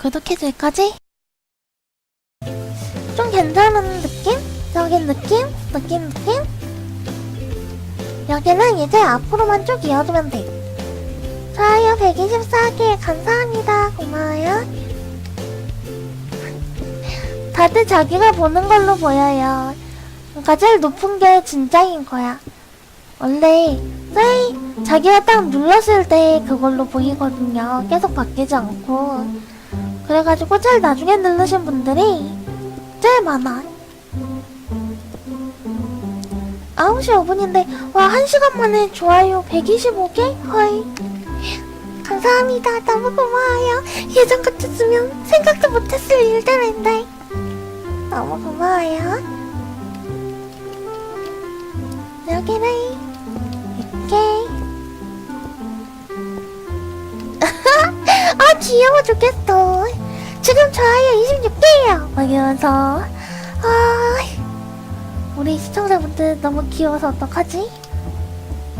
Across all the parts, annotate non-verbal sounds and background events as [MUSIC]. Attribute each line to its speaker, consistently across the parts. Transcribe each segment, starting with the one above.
Speaker 1: 구독해줄 거지? 좀 괜찮은 느낌? 여긴 느낌? 느낌 느낌? 여기는 이제 앞으로만 쭉 이어주면 돼. 좋아요 124개 감사합니다. 고마워요. 다들 자기가 보는 걸로 보여요. 그러니까 제일 높은 게 진짜인 거야. 원래 사이 자기가 딱 눌렀을 때 그걸로 보이거든요. 계속 바뀌지 않고. 그래가지고 제일 나중에 누르신 분들이 제일 많아. 9시 5분인데, 와, 1시간 만에 좋아요 125개? 헐. 감사합니다. 너무 고마워요. 예전 같았으면 생각도 못했을 일들인데. 너무 고마워요. 여기는, 이렇게. [LAUGHS] 아, 귀여워 죽겠어. 지금 좋아요 26개예요. 막 이러면서. 아, 우리 시청자분들 너무 귀여워서 어떡하지?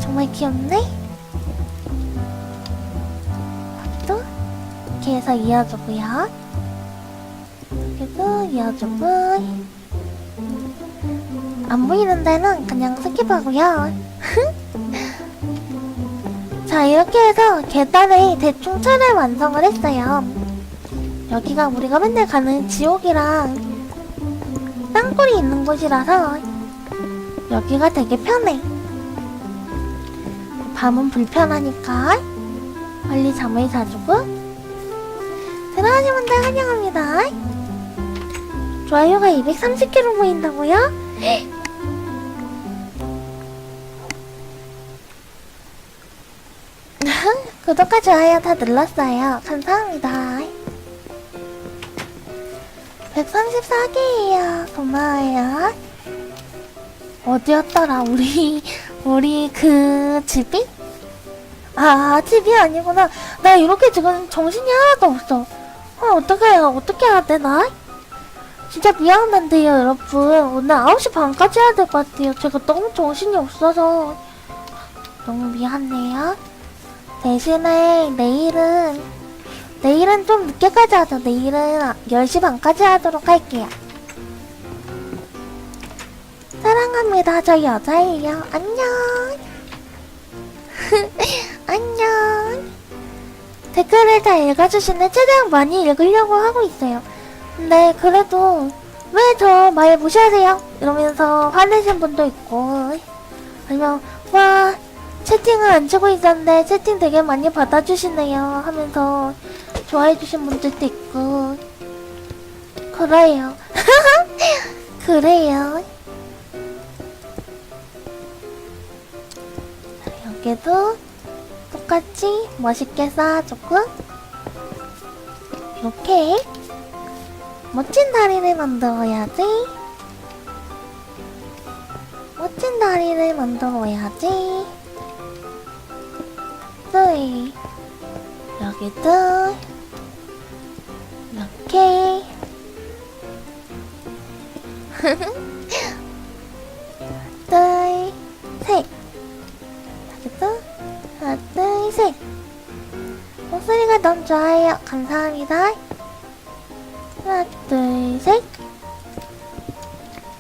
Speaker 1: 정말 귀엽네? 이렇게 해서 이어주고요. 여기도 이어주고. 안 보이는 데는 그냥 스킵하고요. [LAUGHS] 자, 이렇게 해서 계단에 대충 틀을 완성을 했어요. 여기가 우리가 맨날 가는 지옥이랑 땅굴이 있는 곳이라서 여기가 되게 편해. 밤은 불편하니까 빨리 잠을 자주고 들어가신 분들 환영합니다. 좋아요가 230개로 보인다고요? [LAUGHS] 구독과 좋아요 다 눌렀어요. 감사합니다. 134개예요. 고마워요. 어디였더라? 우리 우리 그 집이? 아 집이 아니구나. 나 이렇게 지금 정신이 하나도 없어. 아 어떡해요? 어떻게 해야 되나? 진짜 미안한데요, 여러분. 오늘 9시 반까지 해야 될 것 같아요. 제가 너무 정신이 없어서 너무 미안해요. 대신에 내일은 내일은 좀 늦게까지 하자. 내일은 10시 반까지 하도록 할게요. 사랑합니다. 저 여자예요. 안녕. [LAUGHS] 안녕. 댓글을 다 읽어주시네. 최대한 많이 읽으려고 하고 있어요. 근데 그래도 왜 저 말 무시하세요? 이러면서 화내신 분도 있고 아니면 와 채팅을 안 치고 있었는데 채팅 되게 많이 받아주시네요 하면서 좋아해주신 분들도 있고. 그래요. [LAUGHS] 그래요. 자, 여기도 똑같이 멋있게 쌓아주고 이렇게 멋진 다리를 만들어야지. 멋진 다리를 만들어야지 둘. 여기도 이렇게. [LAUGHS] 둘, 셋. 여기도 하나, 둘, 셋. 목소리가 너무 좋아요. 감사합니다. 하나, 둘, 셋.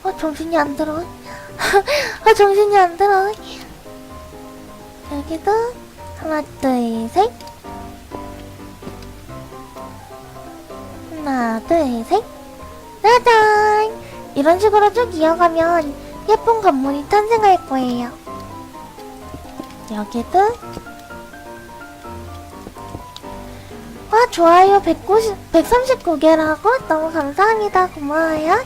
Speaker 1: 어, 정신이 안 들어 아, [LAUGHS] 정신이 안 들어 여기도 하나, 둘, 셋 하나, 둘, 셋. 짜잔! 이런 식으로 쭉 이어가면 예쁜 건물이 탄생할 거예요. 여기도. 와, 좋아요. 190, 139개라고? 너무 감사합니다. 고마워요.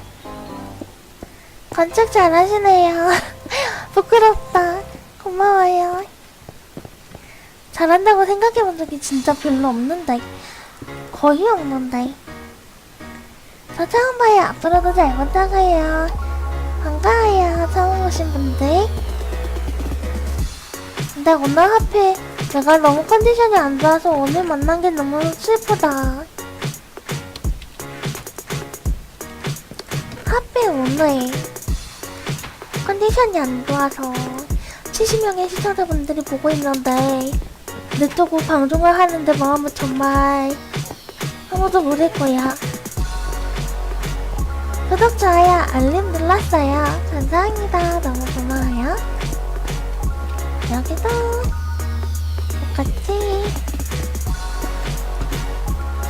Speaker 1: 건축 잘하시네요. [LAUGHS] 부끄럽다. 고마워요. 잘 한다고 생각해 본 적이 진짜 별로 없는데. 거의 없는데. 저 처음 봐요. 앞으로도 잘 부탁해요. 반가워요. 처음 오신 분들. 근데 오늘 하필 내가 너무 컨디션이 안 좋아서 오늘 만난 게 너무 슬프다. 하필 오늘 컨디션이 안 좋아서 70명의 시청자분들이 보고 있는데 내 쪽으로 방송을 하는데 마음은 정말 아무도 모를 거야. 구독, 좋아요, 알림 눌렀어요. 감사합니다. 너무 고마워요. 여기도 똑같이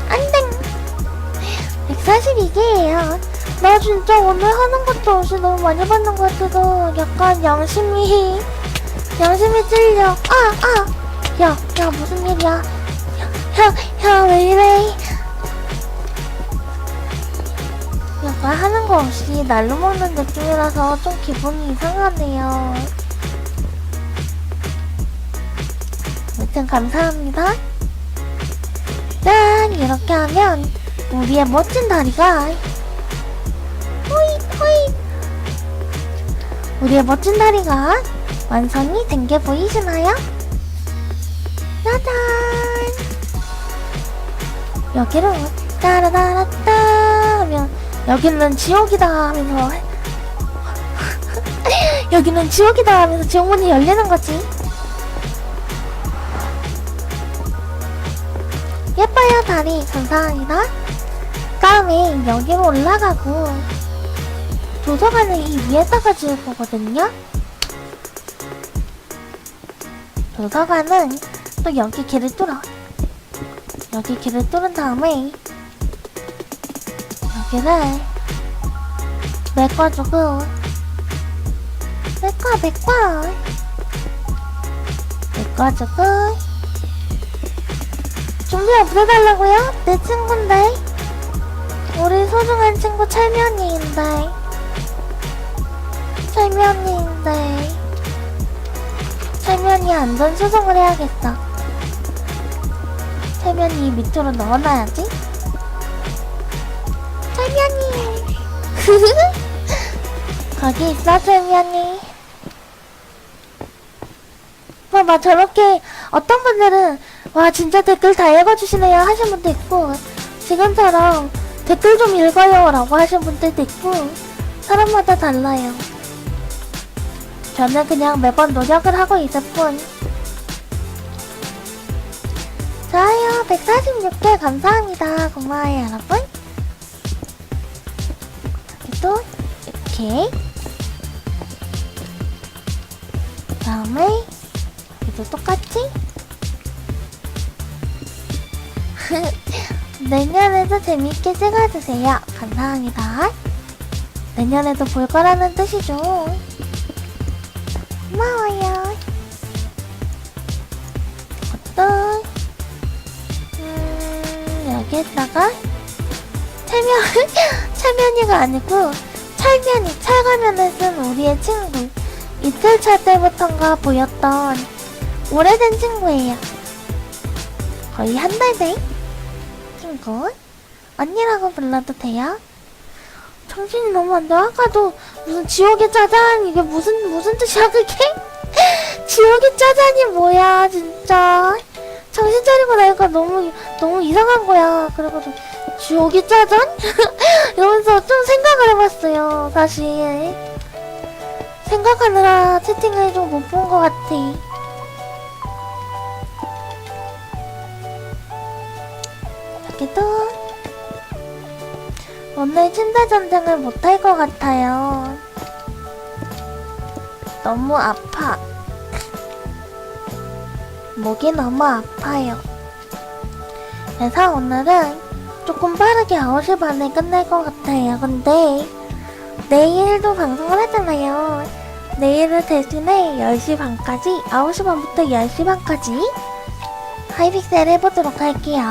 Speaker 1: 안녕 142개예요 나 진짜 오늘 하는 것도 없이 너무 많이 받는 것 같아서 약간 양심이 양심이 찔려 아 아 야, 야 무슨 일이야 야, 야, 왜 이래 약간 하는 거 없이 날로 먹는 느낌이라서 좀 기분이 이상하네요 아무튼 감사합니다. 짠! 이렇게 하면 우리의 멋진 다리가 호잇 호잇 우리의 멋진 다리가 완성이 된 게 보이시나요? 짜잔! 여기로 따라다라따 하면 여기는 지옥이다 하면서 [LAUGHS] 여기는 지옥이다 하면서 지옥문이 열리는 거지. 예뻐요 다리 감사합니다 다음에 여기로 올라가고 도서관을 이 위에다가 지을 거거든요 도서관은 또 여기 길을 뚫어. 여기 길을 뚫은 다음에 여기를 메꿔주고 메꿔 메꿔. 메꿔주고. 준비 없애달라고요? 내 친구인데. 우리 소중한 친구 철면이인데. 철면이인데. 철면이 안전 수송을 해야겠어 철면이 밑으로 넣어놔야지. 철면이. [LAUGHS] 거기 있어 철면이. 봐봐 저렇게 어떤 분들은 와 진짜 댓글 다 읽어주시네요 하신 분도 있고 지금처럼 댓글 좀 읽어요 라고 하신 분들도 있고 사람마다 달라요. 저는 그냥 매번 노력을 하고 있을 뿐 좋아요 146개 감사합니다 고마워요 여러분 또 이렇게 다음에 이도 똑같이 [LAUGHS] 내년에도 재밌게 찍어주세요. 감사합니다. 내년에도 볼 거라는 뜻이죠. 고마워요. 어떤, 음, 여기에다가, 철면, [LAUGHS] 철면이가 아니고, 철면이, 철가면을 쓴 우리의 친구. 이틀차 때부턴가 보였던 오래된 친구예요. 거의 한 달 된 친구. 언니라고 불러도 돼요? 정신이 너무 안 돼. 아까도 무슨 지옥의 짜잔 이게 무슨 무슨 뜻이야 그게? [LAUGHS] 지옥의 짜잔이 뭐야 진짜. 정신 차리고 나니까 너무 너무 이상한 거야. 그래가지고 지옥의 짜잔? [LAUGHS] 이러면서 좀 생각을 해봤어요. 사실 생각하느라 채팅을 좀 못 본 것 같아. 여기도 오늘 침대 전쟁을 못할 것 같아요. 너무 아파. 목이 너무 아파요. 그래서 오늘은 조금 빠르게 9시 반에 끝낼 것 같아요. 근데 내일도 방송을 하잖아요. 내일을 대신에 10시 반까지, 9시 반부터 10시 반까지 하이픽셀 해보도록 할게요.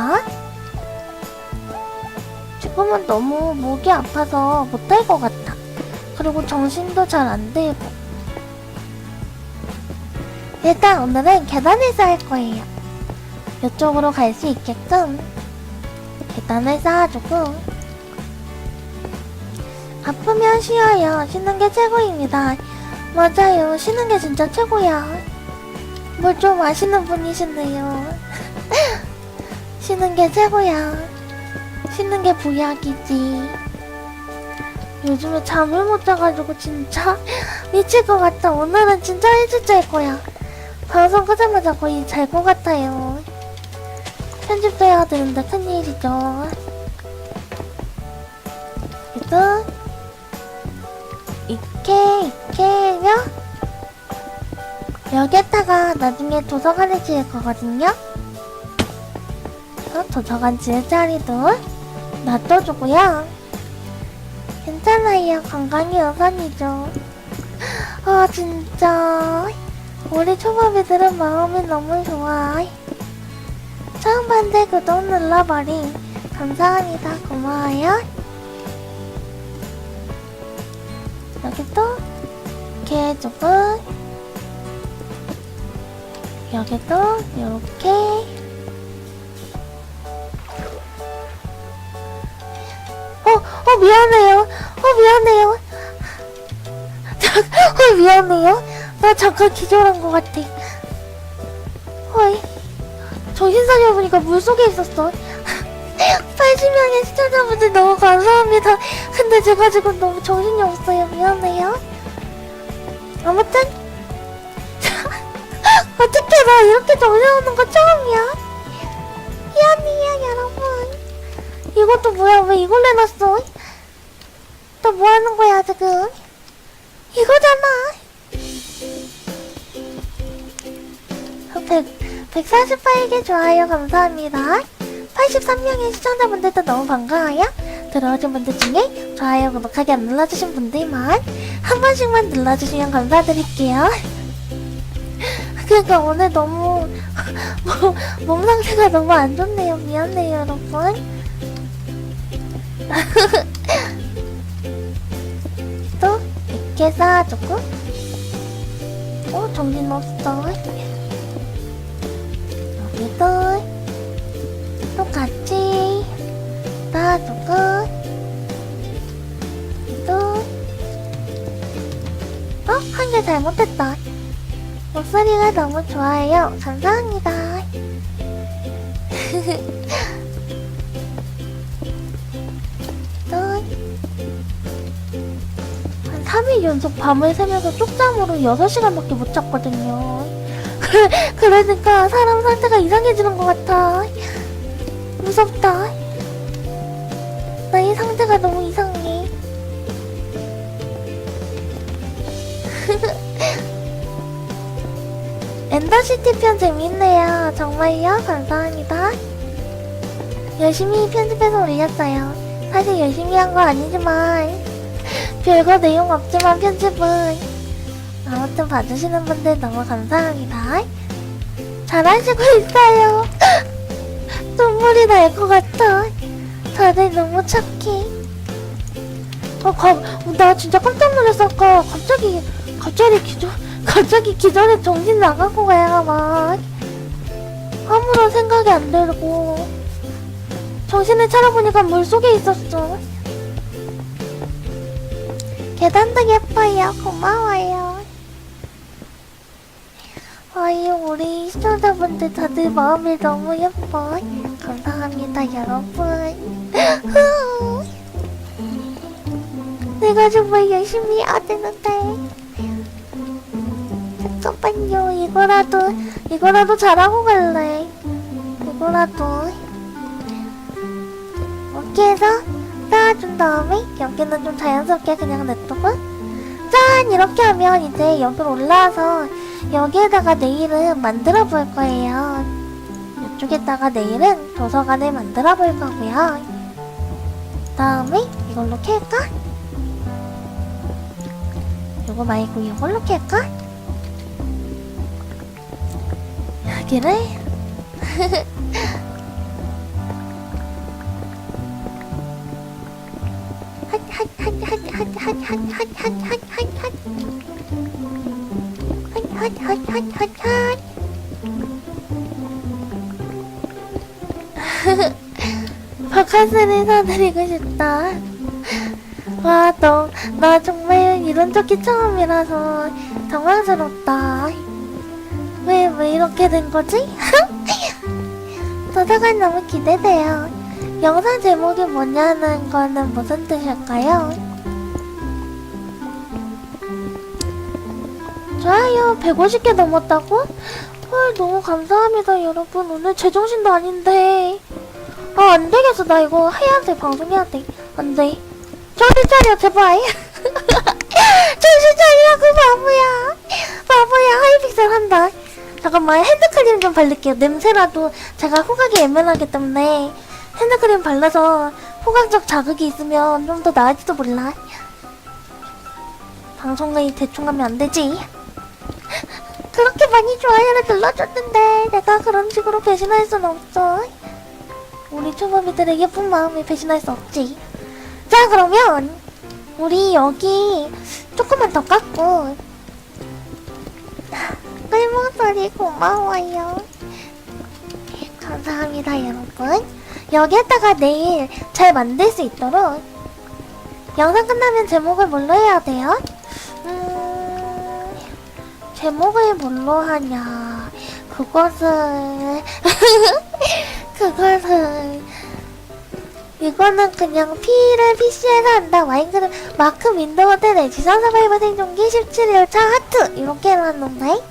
Speaker 1: 지금은 너무 목이 아파서 못할 것 같아. 그리고 정신도 잘안 들고. 일단 오늘은 계단을 쌓을 거예요. 이쪽으로 갈 수 있게끔 계단을 쌓아주고 아프면 쉬어요. 쉬는 게 최고입니다. 맞아요. 쉬는 게 진짜 최고야. 뭘 좀 아시는 분이시네요. [LAUGHS] 쉬는 게 최고야. 쉬는 게 부약이지. 요즘에 잠을 못 자가지고 진짜 [LAUGHS] 미칠 것 같아. 오늘은 진짜 잘 거야. 방송 하자마자 거의 잘 것 같아요. 편집도 해야 되는데 큰일이죠. 그래도 이렇게 이렇게 하면 여기에다가 나중에 도서관에 지을 거거든요. 어, 도서관 지을 자리도 놔둬주고요. 괜찮아요. 건강이 우선이죠. 아 진짜. 우리 초밥이들은 마음이 너무 좋아. 처음 봤는데 구독 눌러버림. 감사합니다. 고마워요. 여기 또 개조금 여기도 요렇게 어, 어 미안해요. 어 미안해요. [LAUGHS] 어 미안해요. 나 잠깐 기절한 것 같아. 어이 정신 차려보니까 물속에 있었어. [LAUGHS] 80명의 시청자분들 너무 감사합니다. 근데 제가 지금 너무 정신이 없어요. 미안해요. 아무튼 [LAUGHS] 어떻게 나 이렇게 정신없는 거 처음이야. 미안해요 여러분. 이것도 뭐야? 왜 이걸 내놨어? 너뭐 하는 거야 지금? 이거잖아. 100, 148개 좋아요 감사합니다. 83명의 시청자분들도 너무 반가워요. 들어오신 분들 중에 좋아요, 구독하기 안 눌러주신 분들만 한 번씩만 눌러주시면 감사드릴게요. [LAUGHS] 그러니까 오늘 너무 [LAUGHS] 몸, 몸 상태가 너무 안 좋네요. 미안해요, 여러분. [LAUGHS] 또 이렇게 쌓아주고 어 정신 없어. 여기도 똑같이 놔두고 또 어? 한 개 잘못했다. 목소리가 너무 좋아요. 감사합니다. [LAUGHS] 또? 한 3일 연속 밤을 새면서 쪽잠으로 6시간밖에 못 잤거든요 그래, [LAUGHS] 그러니까 사람 상태가 이상해지는 것 같아 무섭다. 나의 상태가 너무 이상해. [LAUGHS] 엔더시티 편 재밌네요. 정말요? 감사합니다. 열심히 편집해서 올렸어요. 사실 열심히 한 거 아니지만 [LAUGHS] 별거 내용 없지만 편집은 아무튼 봐주시는 분들 너무 감사합니다. 잘하시고 있어요. [LAUGHS] 눈물이 날 것 같아. 다들 너무 착해. 어, 가, 나 진짜 깜짝 놀랐어. 아까 갑자기, 갑자기 기절, [LAUGHS] 갑자기 기절에 정신 나가고 가야 막. 아무런 생각이 안 들고. 정신을 차려보니까 물 속에 있었어. 계단도 예뻐요. 고마워요. 아이 우리 시청자분들 다들 마음이 너무 예뻐. 감사합니다 여러분. [LAUGHS] 내가 정말 열심히 되는데. 잠깐만요. 이거라도 이거라도 잘하고 갈래? 이거라도. 이렇게 해서 쌓아준 다음에 여기는 좀 자연스럽게 그냥 냅두고. 짠! 이렇게 하면 이제 여기로 올라와서 여기에다가 네일은 만들어 볼 거예요. 이쪽에다가 네일은 도서관을 만들어 볼 거고요. 다음에 이걸로 캘까? 요거 말고 이걸로 캘까? 여기를 핫핫핫핫핫핫핫핫핫핫 [LAUGHS] 바카스를 사드리고 싶다. 와, 너, 나 정말 이런 적이 처음이라서 당황스럽다. 왜, 왜 이렇게 된 거지? [LAUGHS] 도서관 너무 기대돼요. 영상 제목이 뭐냐는 거는 무슨 뜻일까요? 좋아요. 150개 넘었다고? 헐 너무 감사합니다 여러분. 오늘 제정신도 아닌데. 아 안되겠어. 나 이거 해야돼 방송해야돼. 안돼. 정신 차려 제발. [LAUGHS] 정신 차리라고 바보야. 바보야 하이픽셀 한다. 잠깐만 핸드크림 좀 바를게요. 냄새라도 제가 후각이 예민하기 때문에 핸드크림 발라서 후각적 자극이 있으면 좀 더 나을지도 몰라. 방송을 대충 하면 안 되지 그렇게 많이 좋아요를 눌러줬는데 내가 그런 식으로 배신할 순 없어. 우리 초밥이들의 예쁜 마음을 배신할 수 없지. 자 그러면 우리 여기 조금만 더 깎고 끌목소리 고마워요. 감사합니다 여러분. 여기에다가 내일 잘 만들 수 있도록 영상 끝나면 제목을 뭘로 해야 돼요? 음... 제목을 뭘로 하냐 그것은 [LAUGHS] 그것은 이거는 그냥 P를 PC에서 한다. 마인크래프트 마크 윈도우 10 지상 서바이벌 생존기 17일차 하트 이렇게 해놨는데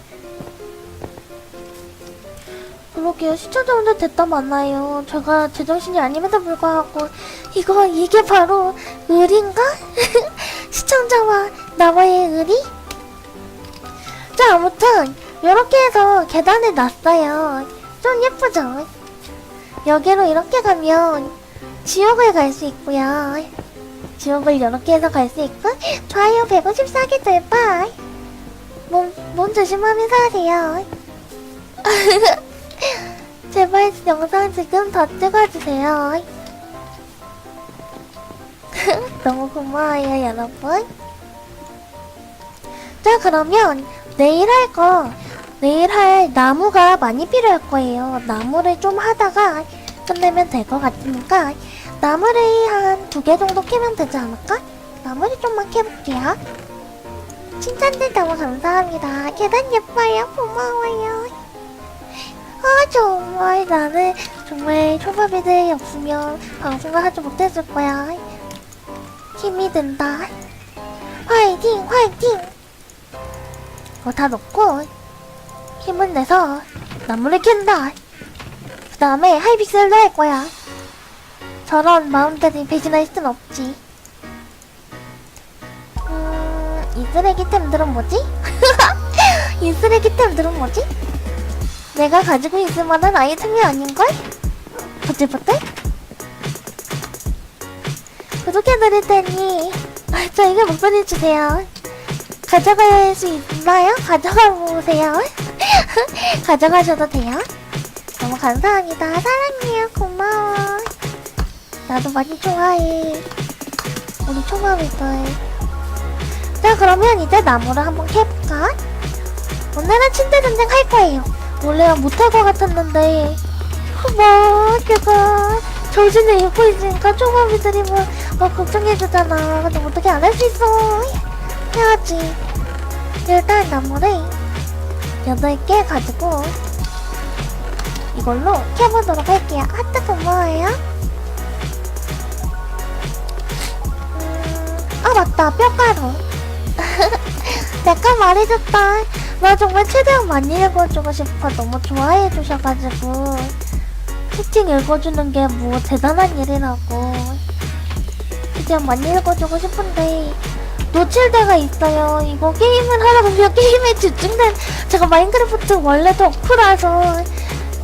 Speaker 1: 그러게요. 시청자분들 됐다 많아요. 제가 제정신이 아님에도 불구하고 이거 이게 바로 의리인가? [LAUGHS] 시청자와 나와의 의리? 자 아무튼 이렇게 해서 계단을 놨어요. 좀 예쁘죠? 여기로 이렇게 가면 지옥을 갈 수 있고요. 지옥을 이렇게 해서 갈 수 있고 좋아요 154개 돌파. 몸, 몸 조심하면서 하세요. [LAUGHS] 제발 영상 지금 더 찍어주세요. [LAUGHS] 너무 고마워요 여러분. 자 그러면 내일 할 거 내일 할 나무가 많이 필요할 거예요. 나무를 좀 하다가 끝내면 될 것 같으니까 나무를 한 두 개 정도 캐면 되지 않을까? 나무를 좀만 캐볼게요. 칭찬들 너무 감사합니다. 계단 예뻐요. 고마워요. 아 정말 나는 정말 초밥이들이 없으면 방송을 하지 못했을 거야. 힘이 든다. 화이팅 화이팅! 이거 다 넣고 힘을 내서 나무를 캔다. 그 다음에 하이픽셀도 할 거야. 저런 마음들이 배신할 순 없지. 음, 이 쓰레기템들은 뭐지? [LAUGHS] 이 쓰레기템들은 뭐지? 내가 가지고 있을 만한 아이템이 아닌걸? 버틀버틀? 구독해드릴 테니 아, 저에게 목소리 주세요. 가져갈 수 있나요? 가져가 보세요. [LAUGHS] 가져가셔도 돼요. 너무 감사합니다. 사랑해요. 고마워. 나도 많이 좋아해. 우리 초밥이들. 자, 그러면 이제 나무를 한번 캐볼까? 오늘은 침대 전쟁 할 거예요. 원래 못할 것 같았는데. 뭐, 제가 정신을 잃고 있으니까 초밥이들이 뭐, 뭐 걱정해주잖아. 근데 어떻게 안 할 수 있어. 해야지. 일단 나무를 8개 가지고 이걸로 켜보도록 할게요. 하트 고마워요. 음, 아 맞다 뼈가루. [LAUGHS] 내가 말해줬다. 나 정말 최대한 많이 읽어주고 싶어. 너무 좋아해 주셔가지고 채팅 읽어주는 게 뭐 대단한 일이라고. 최대한 많이 읽어주고 싶은데 놓칠 때가 있어요. 이거 게임을 하다 보면 게임에 집중된 제가 마인크래프트 원래 덕후라서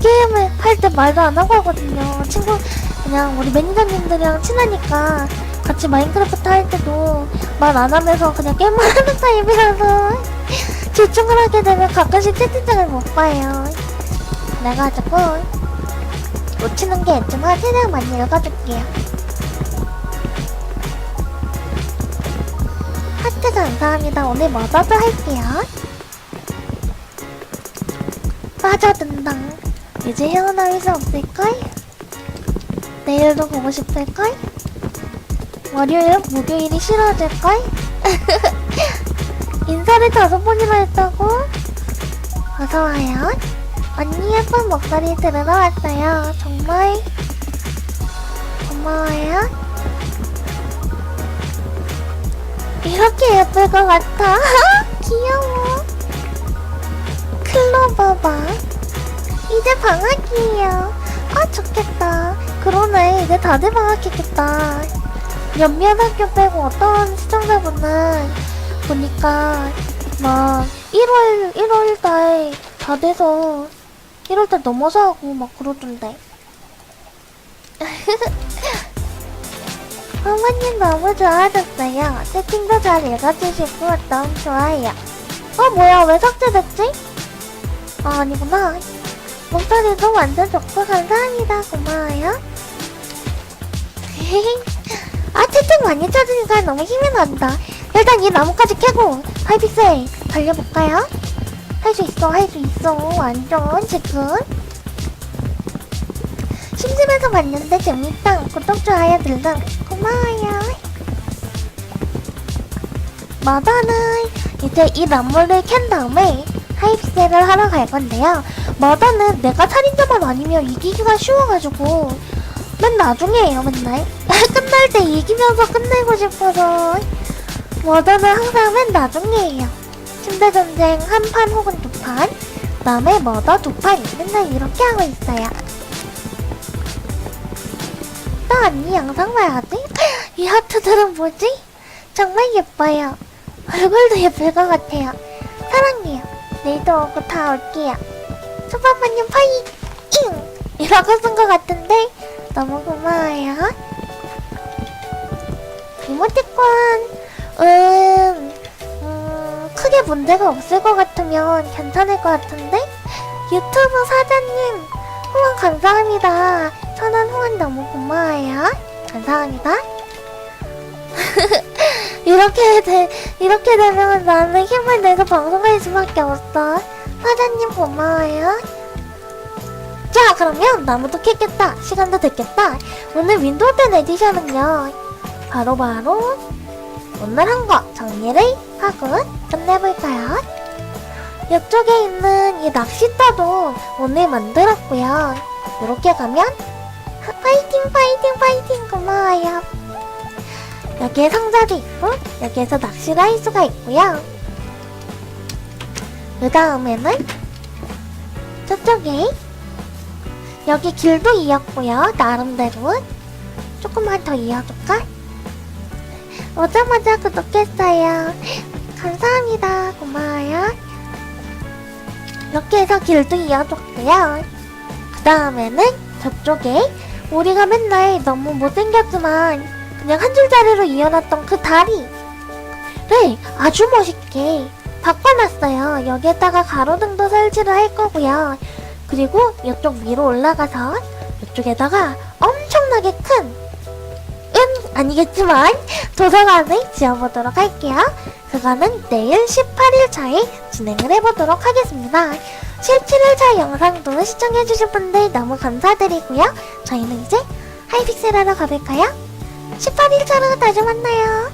Speaker 1: 게임을 할 때 말도 안 하고 하거든요. 친구 그냥 우리 매니저님들이랑 친하니까 같이 마인크래프트 할 때도 말 안 하면서 그냥 게임을 [LAUGHS] 하는 타입이라서 집중을 하게 되면 가끔씩 채팅창을 못 봐요. 그래가지고 놓치는 게 있지만 최대한 많이 읽어줄게요. 하트 감사합니다. 오늘 머더도 할게요. 빠져든다. 이제 헤어나올 수 없을걸? 내일도 보고 싶을걸? 월요일, 목요일이 싫어질걸? [LAUGHS] 인사를 다섯 번이나 했다고? 어서와요. 언니 예쁜 목소리 들으러 왔어요. 정말 고마워요. 이렇게 예쁠 것 같아. [LAUGHS] 귀여워. 클로버바. 이제 방학이에요. 아, 좋겠다. 그러네. 이제 다들 방학했겠다. 몇몇 학교 빼고 어떤 시청자분은 보니까 막 1월 1월 달 다 돼서 1월 달 넘어서 하고 막 그러던데. [LAUGHS] 어머님 너무 좋아졌어요. 채팅도 잘 읽어주시고 너무 좋아요. 어 뭐야 왜 삭제됐지? 아 아니구나. 목소리도 완전 좋고 감사합니다. 고마워요. [LAUGHS] 아 채팅 많이 찾으니까 너무 힘이 난다. 일단 이 나무까지 캐고 하이픽셀 달려볼까요? 할 수 있어 할 수 있어 완전 지금 심심해서 봤는데 재밌다 구독 좋아요 눌러 고마워요. 마다는 이제 이 나무를 캔 다음에 하이픽셀을 하러 갈 건데요. 마다는 내가 살인자만 아니면 이기기가 쉬워가지고 맨 나중에 해요 맨날. [LAUGHS] 끝날 때 이기면서 끝내고 싶어서. 마다는 항상 맨 나중에 해요. 침대 전쟁 한 판 혹은 두 판, 그다음에 머더 두 판, 맨날 이렇게 하고 있어요. 또 언니 영상 봐야지? 이 하트들은 뭐지? 정말 예뻐요. 얼굴도 예쁠 것 같아요. 사랑해요. 내일도 오고 다 올게요. 초밥마님 파이팅! 이라고 쓴 것 같은데 너무 고마워요. 이모티콘, 음, 음, 크게 문제가 없을 것 같으면 괜찮을 것 같은데? 유튜브 사장님, 후원 감사합니다. 천원 후원 너무 고마워요. 감사합니다. [LAUGHS] 이렇게 돼, 이렇게 되면 나는 힘을 내서 방송할 수밖에 없어. 사장님 고마워요. 자, 그러면 나무도 캤겠다. 시간도 됐겠다. 오늘 윈도우 10 에디션은요. 바로바로 오늘 한 거 정리를 하고 끝내볼까요? 이쪽에 있는 이 낚싯대도 오늘 만들었고요. 이렇게 가면 하- 파이팅 파이팅 파이팅 고마워요. 여기에 상자도 있고 여기에서 낚시를 할 수가 있고요. 그 다음에는 저쪽에 여기 길도 이었고요. 나름대로 조금만 더 이어줄까? 오자마자 구독했어요. 감사합니다. 고마워요. 이렇게 해서 길도 이어줬고요. 그 다음에는 저쪽에 우리가 맨날 너무 못생겼지만 그냥 한 줄짜리로 이어놨던 그 다리를 아주 멋있게 바꿔놨어요. 여기에다가 가로등도 설치를 할 거고요. 그리고 이쪽 위로 올라가서 이쪽에다가 엄청나게 큰 은 아니겠지만 [LAUGHS] 도서관을 지어보도록 할게요. 그거는 내일 18일차에 진행을 해보도록 하겠습니다. 17일차 영상도 시청해주신 분들 너무 감사드리고요. 저희는 이제 하이픽셀 하러 가볼까요? 18일차로 다시 만나요.